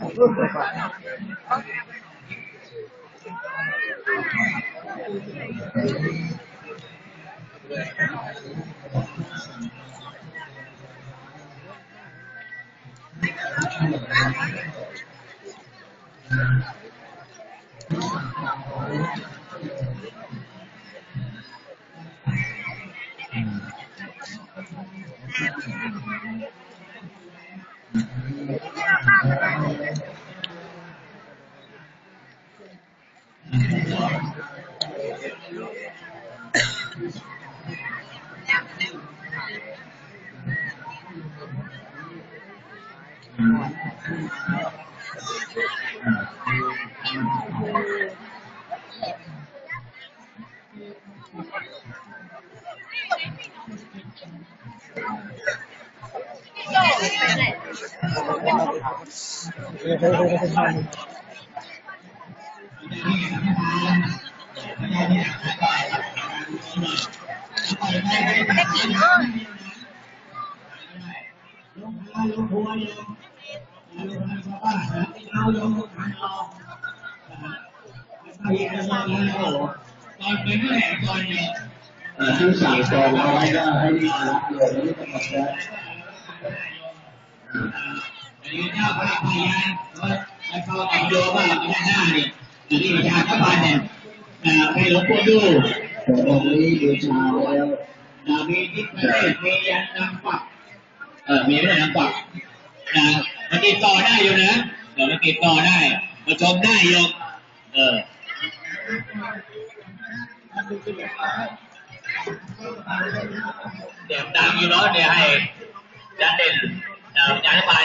呵呵呵。 ทั้งสี่กองร้อยก็ให้รีบรับเลยไม่ต้องมาแล้วอัน นี้เจ้าพระพยาแล้วเขาเอาโยว่าเราไม่ได้เนี่ยอันนี้ประชาชนบ้านเนี่ยให้หลวงปู่ดูต่องค์นี้บูชาแล้วมีทิศประเทศมียันนำปักเออมีไม่นำปักนะมันติดต่อได้อยู่นะเดี๋ยวมันติดต่อได้มาชมได้โยมเออเดี๋ยวดังอยู่เนาะเดี๋ยวให้จันเด่นเอ่อจันทบาย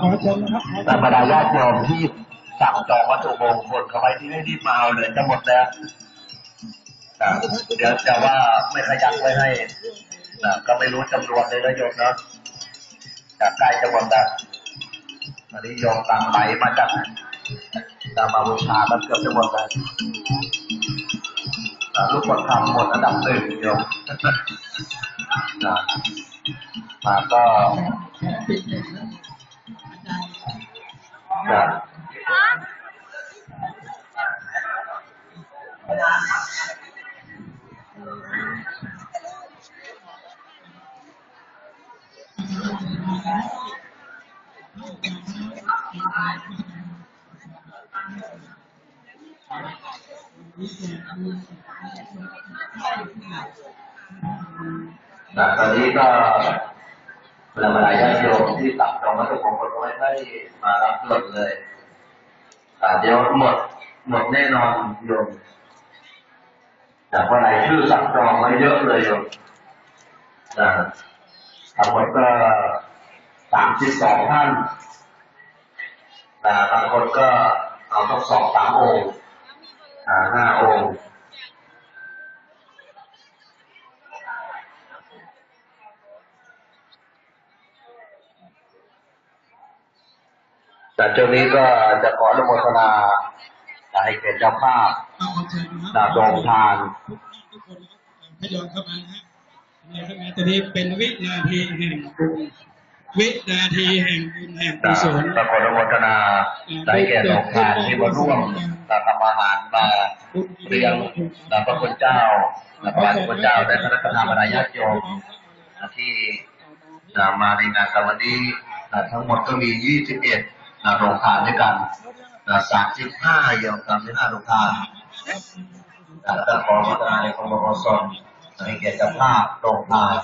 ขอเชิญนะครับแต่บรรดาญาติโยมที่สั่งจองวัตถุมงคลเขาไว้ที่ให้รีบมาเอาเลยจะหมดแล้วเดี๋ยวจะว่าไม่ขยักไว้ให้นะก็ไม่รู้จำนวนเลยนะโยมเนาะจากใกล้จะหมดแล้วอันนี้โยมตางไหลมาจากตามมาบูชากันเกือบจะหมดแล้วนะลูกคนทำหมดอันดับหนึ่งโยมนะมาก็ นะนะตอนนี้ก็ เวลามาลายญาติโยมที่ตัดจองวัตถุมงคลไว้ให้มารับหมดเลยอ่เดี๋ยวหมดหมดแน่นอนโยมจากวันไหนชื่อสั่งจองไว้เยอะเลยโยมนะทั้งหมดก็สามสิบสองท่านนะบางคนก็เอาต้งสองสามองค์ห้าองค์ แต่ช่วงนี้ก็จะขออนุโมทนาให้เป็นเจ้าภาพขอเชิญนะคดารับบโรงทานทุกคนทยอยเข้ามานะฮะเนี่ยครับตอนนี้เป็นวินาทีแห่งบุญวินาทีแห่งบุญแห่งกุศลก็ขออนุโมทนาได้แก่โรงทานที่มาร่วมตามอาหารมาเรียงตามพระคุณเจ้าและพระคุณเจ้าได้พระราชทานบรรดาญาติโยมที่มาในงานกันวันนี้ทั้งหมดก็มี 21 โรงทานด้วยกัน35โยมตามที่5โรงทานก็ขอพัฒนาในของบกสนให้แก่จ้าภาพโรงทาน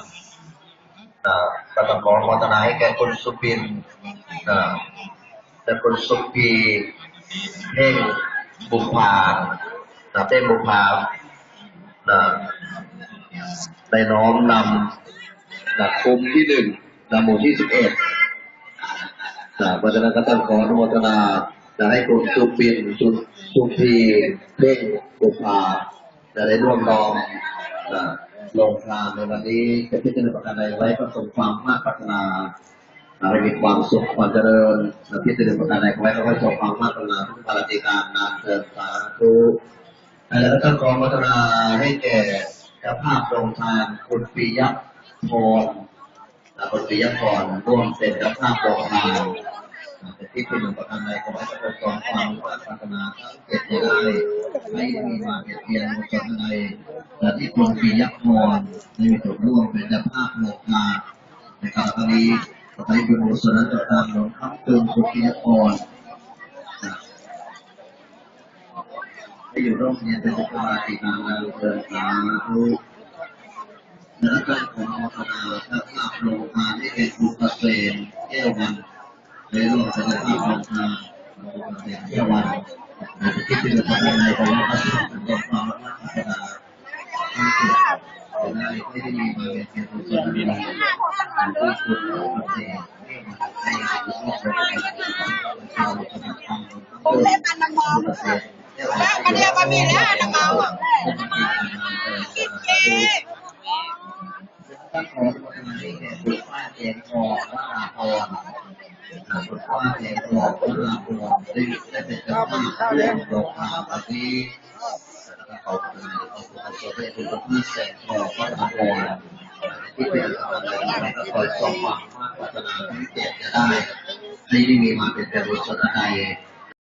ก็ต้องขอพัฒนาให้แก่คุณสุบินเอ่คุณสุปีเพ่งบุพาเต้นบุพาเอ่อได้น้อมนำนะคุมที่หนึ่งนะหมู่ที่สิบเอ็ด เพราะฉะนั้นก็ต้องขออนุโมทนาจะให้คุณสุปินสุสุพีเพ่งบุภาจะได้ร่วมรองลงทานในวันนี้จะพิจารณาประการใดไว้ประสบความมากปรารถนาให้มีความสุขความเจริญและพิจารณาประการใดไว้ก็ให้ประสบความมากปรารถนาทุกภารกิการนานเกินสาธุแล้วก็ต้องขออนุโมทนาให้แก่เจ้าภาพโรงทานคุณปิยะพร นะบทปิยพรร่วมเป็นเจ้าภาพโรงทานนะเป็นที่เป็นหนึ่งประการใดขอให้ประสบความรารถนาทั้งเจ็ดได้ไม่มีมาเปลี่ยนเพียนบุคคลใดและที่คุณปิยพรได้มีส่วนร่วมเป็นเจ้าภาพโรงทานในครั้งนี้ขอให้บุญกุศลนั้นจะตามหลวงพ่อเติมคุณปิยพรนให้อยู่ร่มเย็นเป็นสุขภาพที่นานนาเกินสาธุและการของอพนาถ้าภาพโรงทานที่เป็นบุคเกษมแก้ววันในร่วมเป็นภาพโรงทานบุคเกษมแก้ววันที่เป็นประธานในของพระพุทธเป็นความรักพัฒนาทั้งสุดแต่ได้ไม่ได้มีมาเป็นเพียงผู้ชมดีที่สุดของบุคเกษมให้บุคคลเป็นชาวจังหวัดทางบุคเกษมแก้ววันมันเรียกว่ามีแล้วนะเมาอะกินเจตั้งขอพระคุณให้แก่บุตรป้าเจนทองวราพรบุตรป้าเจน ทองวราพรได้ได้เป็นเจ้าภาร่วมโรงทานวันนี้แล้วก็คอคุณขอคุณคุณป้าแสงทองวราพรที่เป็นอะไรแล้วก็คอยส่งหวังมากปรารถนาที่เจ็ดจะได้ให้ได้มีมาเป็นแต่บุตรสนา